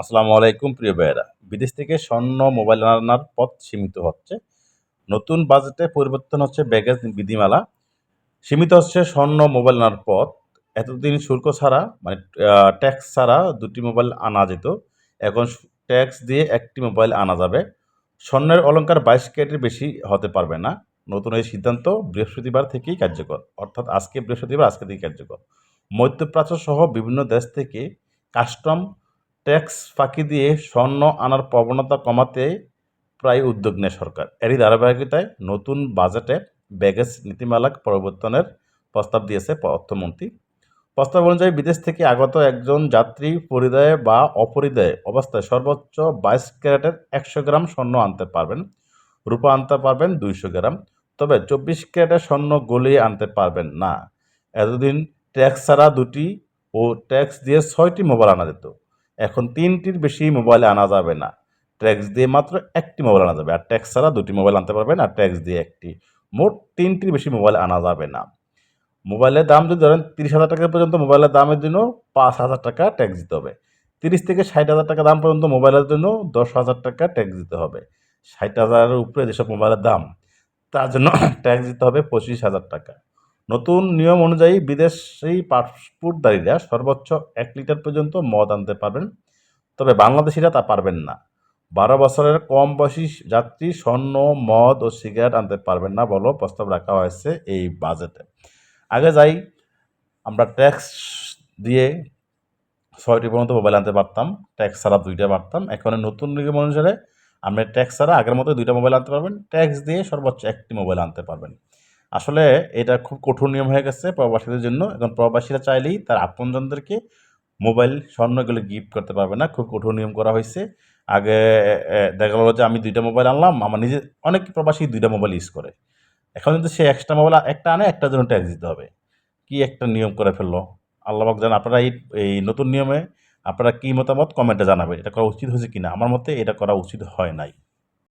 আসসালামু আলাইকুম, প্রিয় ভাইয়েরা। বিদেশ থেকে স্বর্ণ মোবাইল আনার পথ সীমিত হচ্ছে। নতুন বাজেটে পরিবর্তন হচ্ছে ব্যাগেজ বিধিমালা। সীমিত হচ্ছে স্বর্ণ মোবাইল আনার পথ। এতদিন শুল্ক ছাড়া মানে ট্যাক্স ছাড়া দুটি মোবাইল আনা যেত। এখন ট্যাক্স দিয়ে একটি মোবাইল আনা যাবে। স্বর্ণের অলঙ্কার বাইশ ক্যারেটের বেশি হতে পারবে না। নতুন এই সিদ্ধান্ত বৃহস্পতিবার থেকেই কার্যকর। অর্থাৎ আজকে বৃহস্পতিবার, আজকে থেকেই কার্যকর। মধ্যপ্রাচ্য সহ বিভিন্ন দেশ থেকে কাস্টম ট্যাক্স ফাঁকি দিয়ে স্বর্ণ আনার প্রবণতা কমাতে প্রায় উদ্যোগ নেয় সরকার। এরই ধারাবাহিকতায় নতুন বাজেটে ব্যাগেজ নীতিমালা পরিবর্তনের প্রস্তাব দিয়েছে অর্থমন্ত্রী। প্রস্তাব অনুযায়ী বিদেশ থেকে আগত একজন যাত্রী পরিদয়ে বা অপরিদয়ে অবস্থায় সর্বোচ্চ বাইশ ক্যারেটের একশো গ্রাম স্বর্ণ আনতে পারবেন, রূপা আনতে পারবেন দুইশো গ্রাম। তবে চব্বিশ ক্যারেটের স্বর্ণ গলিয়ে আনতে পারবেন না। এতদিন ট্যাক্স ছাড়া দুটি ও ট্যাক্স দিয়ে ছয়টি মোবাইল আনা যেত। এখন তিনটির বেশি মোবাইলে আনা যাবে না। ট্যাক্স দিয়ে মাত্র একটি মোবাইল আনা যাবে। আর ট্যাক্স ছাড়া দুটি মোবাইল আনতে পারবেন আর ট্যাক্স দিয়ে একটি। মোট তিনটির বেশি মোবাইল আনা যাবে না। মোবাইলের দাম যদি ধরেন তিরিশ হাজার টাকা পর্যন্ত মোবাইলের দামের জন্য পাঁচ হাজার টাকা ট্যাক্স দিতে হবে। তিরিশ থেকে ষাট হাজার টাকা দাম পর্যন্ত মোবাইলের জন্য দশ হাজার টাকা ট্যাক্স দিতে হবে। ষাট হাজারের উপরে যেসব মোবাইলের দাম, তার জন্য ট্যাক্স দিতে হবে পঁচিশ হাজার টাকা। নতুন নিয়ম অনুযায়ী বিদেশি পাসপোর্টধারীরা সর্বোচ্চ এক লিটার পর্যন্ত মদ আনতে পারবেন। তবে বাংলাদেশিরা তা পারবেন না। বারো বছরের কম বয়সী যাত্রী স্বর্ণ, মদ ও সিগারেট আনতে পারবেন না বলেও প্রস্তাব রাখা হয়েছে এই বাজেটে। আগে যাই, আমরা ট্যাক্স দিয়ে ছয়টি পর্যন্ত মোবাইল আনতে পারতাম। ট্যাক্স ছাড়া দুইটা পারতাম। এখন নতুন নিয়ম অনুসারে আপনি ট্যাক্স ছাড়া আগের মতো দুইটা মোবাইল আনতে পারবেন। ট্যাক্স দিয়ে সর্বোচ্চ একটি মোবাইল আনতে পারবেন। আসলে এটা খুব কঠোর নিয়ম হয়ে গেছে প্রবাসীদের জন্য। এখন প্রবাসীরা চাইলেই তার আপনজনদেরকে মোবাইল স্বর্ণ এগুলো গিফট করতে পারবে না। খুব কঠোর নিয়ম করা হয়েছে। আগে দেখা গেলো যে আমি দুইটা মোবাইল আনলাম, আমার নিজে, অনেক প্রবাসী দুইটা মোবাইল ইউজ করে। এখন কিন্তু সে এক্সট্রা মোবাইল একটা আনে একটার জন্য ট্যাক্স দিতে হবে। কি একটা নিয়ম করে ফেলল? আল্লাহবাক জান আপনারা এই এই নতুন নিয়মে আপনারা কী মতামত কমেন্টে জানাবেন। এটা করা উচিত হয়েছে কিনা? আমার মতে এটা করা উচিত হয় নাই।